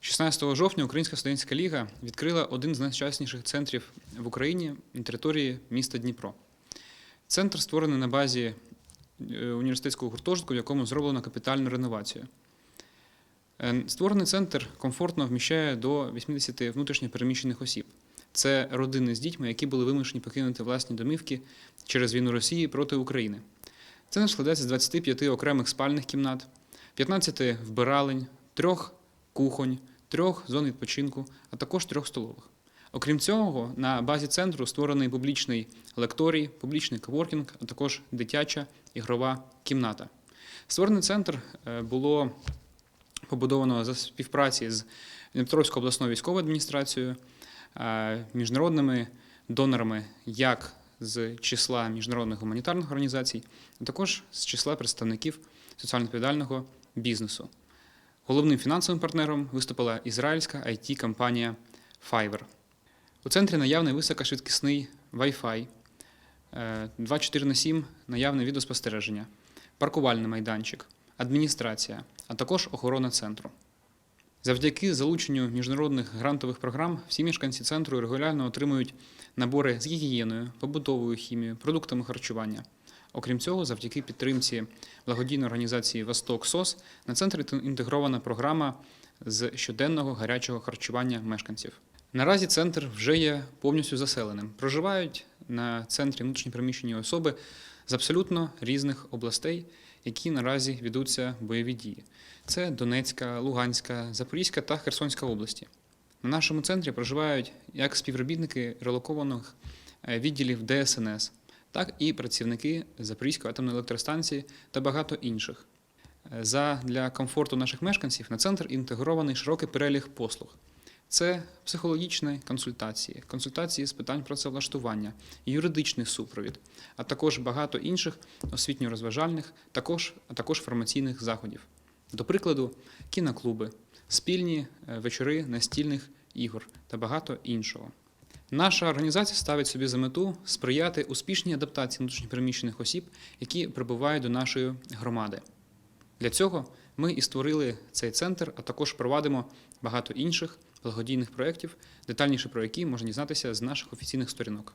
16 жовтня Українська студентська ліга відкрила один з найсучасніших центрів в Україні на території міста Дніпро. Центр створений на базі е, університетського гуртожитку, в якому зроблено капітальну реновацію. Е, Створений центр комфортно вміщає до 80 внутрішньо переміщених осіб. Це родини з дітьми, які були вимушені покинути власні домівки через війну Росії проти України. Центр складається з 25 окремих спальних кімнат, 15 вбиралень, трьох кухонь, трьох зон відпочинку, а також трьох столових. Окрім цього, на базі центру створений публічний лекторій, публічний коворкінг, а також дитяча ігрова кімната. Створений центр е, було побудовано за співпраці з Дніпровською обласною військовою адміністрацією, е, міжнародними донорами як з числа міжнародних гуманітарних організацій, а також з числа представників соціально відповідального бізнесу. Головним фінансовим партнером виступила ізраїльська it компанія Fiverr. У центрі наявний високошвидкісний Wi-Fi, е, 24 на 7 наявне відеоспостереження, паркувальний майданчик, адміністрація, а також охорона центру. Завдяки залученню міжнародних грантових програм всі мешканці центру регулярно отримують набори з гігієною, побутовою хімією, продуктами харчування. Окрім цього, завдяки підтримці благодійної організації Восток СОС на центрі інтегрована програма з щоденного гарячого харчування мешканців. Наразі центр вже є повністю заселеним. Проживають на центрі внутрішньопереміщені особи з абсолютно різних областей, які наразі ведуться бойові дії. Це Донецька, Луганська, Запорізька та Херсонська області. На нашому центрі проживають як співробітники релокованих е, відділів ДСНС, так і працівники Запорізької атомної електростанції та багато інших. Е, За для комфорту наших мешканців на центр інтегрований широкий перелік послуг. Це психологічні консультації, консультації з питань працевлаштування, юридичний супровід, а також багато інших освітньо-розважальних, також, а також фармаційних заходів. До прикладу, кіноклуби, спільні е, вечори настільних ігор та багато іншого. Наша організація ставить собі за мету сприяти успішній адаптації внутрішньопереміщених осіб, які прибувають до нашої громади. Для цього ми і створили цей центр, а також провадимо багато інших благодійних проєктів, детальніше про які можна дізнатися з наших офіційних сторінок.